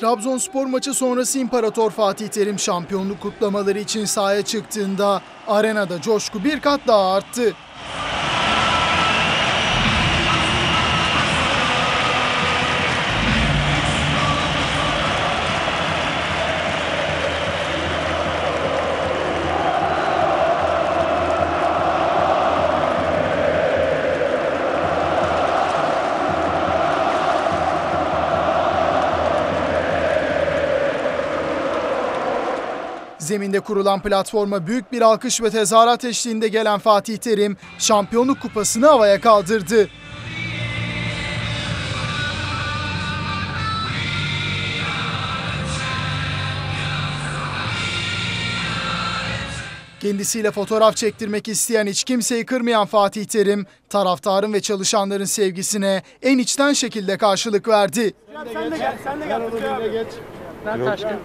Trabzonspor maçı sonrası İmparator Fatih Terim şampiyonluk kutlamaları için sahaya çıktığında arenada coşku bir kat daha arttı. Zeminde kurulan platforma büyük bir alkış ve tezahürat eşliğinde gelen Fatih Terim şampiyonluk kupasını havaya kaldırdı. Kendisiyle fotoğraf çektirmek isteyen hiç kimseyi kırmayan Fatih Terim, taraftarın ve çalışanların sevgisine en içten şekilde karşılık verdi. Sen de gel, sen de gel. Ben Taşkın.